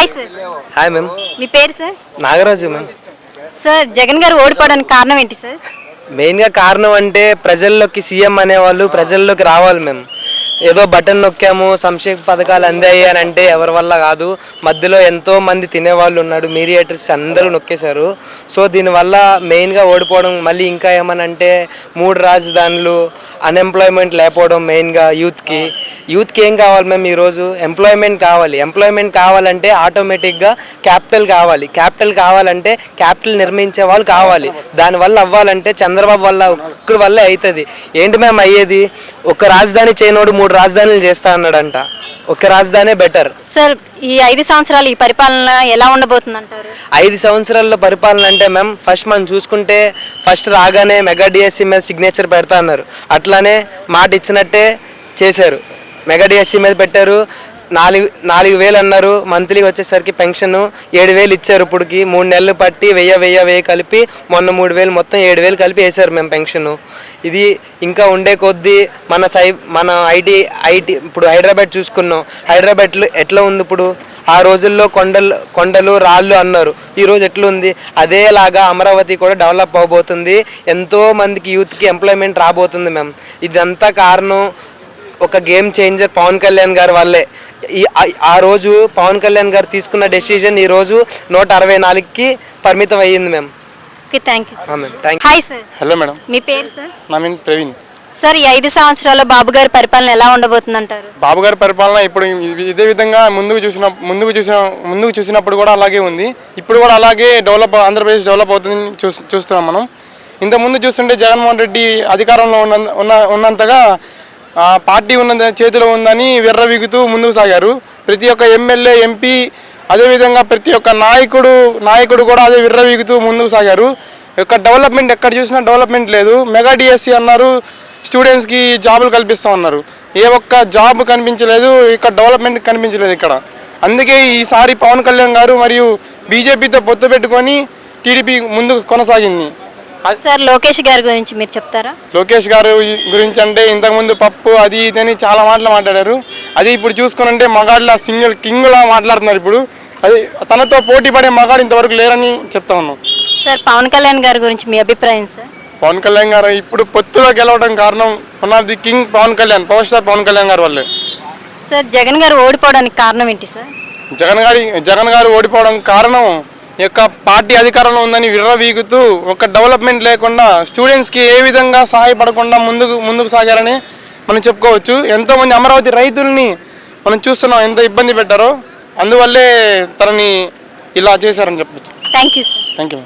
Hi sir hi ma'am మీ పేరు sir Nagaraju ma'am sir Jagan గారు ఓడిపోవడానికి కారణం ఏంటి సార్ మెయిన్గా కారణం అంటే ప్రజల్లోకి సీఎం అనేవాళ్ళు ప్రజల్లోకి రావాలి మేము ఏదో బటన్ నొక్కాము సంక్షేమ పథకాలు అందాయి అని అంటే ఎవరి వల్ల కాదు. మధ్యలో ఎంతో మంది తినేవాళ్ళు ఉన్నాడు మీడియేటర్స్ అందరూ నొక్కేశారు. సో దీనివల్ల మెయిన్గా ఓడిపోవడం మళ్ళీ ఇంకా ఏమనంటే మూడు రాజధానులు అన్ఎంప్లాయ్మెంట్ లేకపోవడం మెయిన్గా యూత్కి. యూత్కి ఏం కావాలి మేము ఈరోజు? ఎంప్లాయ్మెంట్ కావాలి. ఎంప్లాయ్మెంట్ కావాలంటే ఆటోమేటిక్గా క్యాపిటల్ కావాలి. క్యాపిటల్ కావాలంటే క్యాపిటల్ నిర్మించే వాళ్ళు కావాలి. దానివల్ల అవ్వాలంటే చంద్రబాబు వల్ల ఒక్కడి వల్లే అవుతుంది ఏంటి మేము అయ్యేది? ఒక రాజధాని చేయనోడు మూడు రాజధానులు చేస్తా అన్నాడంట. ఒక రాజధానే బెటర్ సార్ ఈ ఐదు సంవత్సరాలు ఈ పరిపాలన ఎలా ఉండబోతుంది అంటారు ఐదు సంవత్సరాల్లో పరిపాలన అంటే మేము ఫస్ట్ మనం చూసుకుంటే ఫస్ట్ రాగానే మెగా డిఎస్సి మీద సిగ్నేచర్ పెడతా అన్నారు. అట్లానే మాట ఇచ్చినట్టే చేశారు. మెగా డిఎస్సి మీద పెట్టారు. నాలుగు నాలుగు వేలు అన్నారు. మంత్లీకి వచ్చేసరికి పెన్షన్ ఏడు వేలు ఇచ్చారు ఇప్పటికి. మూడు నెలలు పట్టి వెయ్యి వెయ్యి వెయ్యి కలిపి మొన్న మూడు వేలు మొత్తం ఏడు వేలు కలిపి వేసారు మేము పెన్షన్. ఇది ఇంకా ఉండే కొద్దీ మన సై మన ఐటీ ఐటీ ఇప్పుడు హైదరాబాద్ చూసుకున్నాం. హైదరాబాద్లో ఎట్లా ఉంది ఇప్పుడు? ఆ రోజుల్లో కొండలు కొండలు రాళ్ళు అన్నారు. ఈ రోజు ఎట్లుంది? అదేలాగా అమరావతి కూడా డెవలప్ అవబోతుంది. ఎంతో మందికి యూత్కి ఎంప్లాయ్మెంట్ రాబోతుంది మ్యామ్. ఇదంతా కారణం ఒక గేమ్ చేంజర్ పవన్ కళ్యాణ్ గారి వల్లే. ఈ ఆ- రోజు పవన్ కళ్యాణ్ గారు తీసుకున్న డెసిషన్ ఈ రోజు నూట అరవై నాలుగుకి పరిమితం అయ్యింది ma'am okay thank you ma'am thank hi sir hello madam మీ పేరు సార్ నా మీన్ ప్రవీణ్. సార్ ఈ ఐదు సంవత్సరాల్లో బాబు గారి పరిపాలన ఎలా ఉండబోతుంది అంటారు బాబు గారి పరిపాలన ఇప్పుడు ఇదే విధంగా ముందుకు చూసిన ముందుకు చూసిన ముందుకు చూసినప్పుడు కూడా అలాగే ఉంది. ఇప్పుడు కూడా అలాగే డెవలప్ ఆంధ్రప్రదేశ్ డెవలప్ అవుతుంది చూ చూస్తున్నాం మనం. ఇంతకుముందు చూస్తుంటే జగన్మోహన్ రెడ్డి అధికారంలో ఉన్న ఉన్న ఉన్నంతగా పార్టీ ఉన్న చేతిలో ఉందని విర్రవీగుతూ ముందుకు సాగారు. ప్రతి ఒక్క ఎమ్మెల్యే ఎంపీ అదేవిధంగా ప్రతి ఒక్క నాయకుడు నాయకుడు కూడా అదే విర్రవీగుతూ ముందుకు సాగారు. యొక్క డెవలప్మెంట్ ఎక్కడ చూసినా డెవలప్మెంట్ లేదు. మెగా డిఎస్సి అన్నారు స్టూడెంట్స్కి జాబులు కల్పిస్తా ఉన్నారు. ఏ ఒక్క జాబ్ కనిపించలేదు ఇక్కడ డెవలప్మెంట్ కనిపించలేదు ఇక్కడ. అందుకే ఈసారి పవన్ కళ్యాణ్ గారు మరియు బీజేపీతో పొత్తు పెట్టుకొని టీడీపీ ముందుకు కొనసాగింది. సార్ లోకేష్ గారి గురించి మీరు చెప్తారా? లోకేష్ గారు గురించి అంటే ఇంతకుముందు పప్పు అది ఇది అని చాలా మాటలు మాట్లాడారు. అది ఇప్పుడు చూసుకునంటే మగాళ్ళ సింగిల్ కింగ్లా మాట్లాడుతున్నారు ఇప్పుడు. అది తనతో పోటీ పడే మగాడు ఇంతవరకు లేరని చెప్తా ఉన్నాం. సార్ పవన్ కళ్యాణ్ గారి గురించి మీ అభిప్రాయం సార్? పవన్ కళ్యాణ్ గారు ఇప్పుడు పొత్తులో గెలవడం కారణం one of the king Pawan Kalyan power star Pawan Kalyan గారు వల్లే. సార్ జగన్ గారు ఓడిపోవడానికి కారణం ఏంటి సార్? జగన్ గారి జగన్ గారు ఓడిపోవడం కారణం యొక్క పార్టీ అధికారంలో ఉందని విర్రవీగుతూ ఒక డెవలప్మెంట్ లేకుండా స్టూడెంట్స్కి ఏ విధంగా సహాయపడకుండా ముందుకు ముందుకు సాగారని మనం చెప్పుకోవచ్చు. ఎంతోమంది అమరావతి రైతుల్ని మనం చూస్తున్నాం ఎంత ఇబ్బంది పెట్టారో. అందువల్లే తనని ఇలా చేశారని చెప్పచ్చు. Thank you sir thank you